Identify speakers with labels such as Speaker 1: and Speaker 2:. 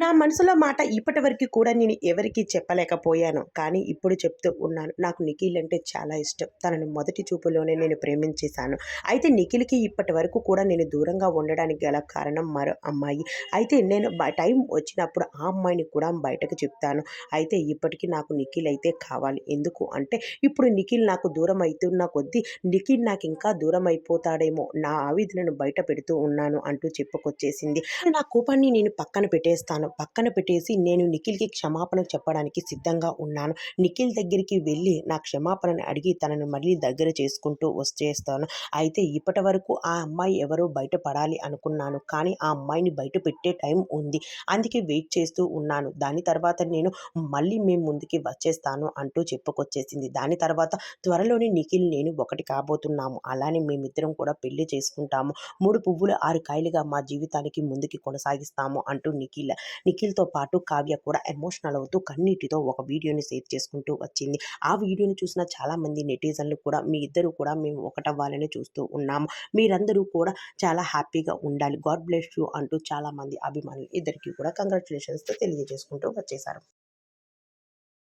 Speaker 1: నా మనసులో మాట ఇప్పటి వరకు కూడా నేను ఎవరికీ చెప్పలేకపోయాను. కానీ ఇప్పుడు చెప్తూ ఉన్నాను. నాకు నిఖిల్ అంటే చాలా ఇష్టం. తనను మొదటి చూపులోనే నేను ప్రేమించేశాను. అయితే నిఖిల్కి ఇప్పటి వరకు కూడా నేను దూరంగా ఉండడానికి గల కారణం మరో అమ్మాయి. అయితే నేను టైం వచ్చినప్పుడు ఆ అమ్మాయిని కూడా బయటకు చెప్తాను. అయితే ఇప్పటికీ నాకు నిఖిల్ అయితే కావాలి. ఎందుకు అంటే ఇప్పుడు నిఖిల్ నాకు దూరం అవుతున్న కొద్దీ నిఖిల్ నాకు ఇంకా దూరం అయిపోతాడేమో. నా ఆవేదనను బయట పెడుతూ ఉన్నాను అంటూ చెప్పుకొచ్చేసింది. నా కోపాన్ని నేను పక్కన పెట్టేస్తాను. పక్కన పెట్టేసి నేను నిఖిల్కి క్షమాపణ చెప్పడానికి సిద్ధంగా ఉన్నాను. నిఖిల్ దగ్గరికి వెళ్ళి నా క్షమాపణను అడిగి తనను మళ్ళీ దగ్గర చేసుకుంటూ వచ్చేస్తాను. అయితే ఇప్పటి వరకు ఆ అమ్మాయి ఎవరో బయటపడాలి అనుకున్నాను. కానీ ఆ అమ్మాయిని బయట పెట్టే టైం ఉంది. అందుకే వెయిట్ చేస్తూ ఉన్నాను. దాని తర్వాత నేను మళ్ళీ మేము ముందుకి వచ్చేస్తాను అంటూ చెప్పుకొచ్చేసింది. దాని తర్వాత త్వరలోనే నిఖిల్ నేను ఒకటి కాబోతున్నాము. అలానే మేమిద్దరం కూడా పెళ్ళి చేసుకుంటాము. మూడు పువ్వులు ఆరు కాయలుగా మా జీవితానికి ముందుకి కొనసాగిస్తాము అంటూ నిఖిల్ నిఖిల్తో పాటు కావ్య కూడా ఎమోషనల్ అవుతూ కన్నీటితో ఒక వీడియోని షేర్ చేసుకుంటూ వచ్చింది. ఆ వీడియోని చూసిన చాలామంది నెటిజన్లు కూడా మీ ఇద్దరు కూడా మేము ఒకటవ్వాలని చూస్తూ ఉన్నాము. మీరందరూ కూడా చాలా హ్యాపీగా ఉండాలి. గాడ్ బ్లెస్ యూ అంటూ చాలామంది అభిమానులు ఇద్దరికి కూడా కంగ్రాచులేషన్స్తో తెలియజేసుకుంటూ వచ్చేసారు.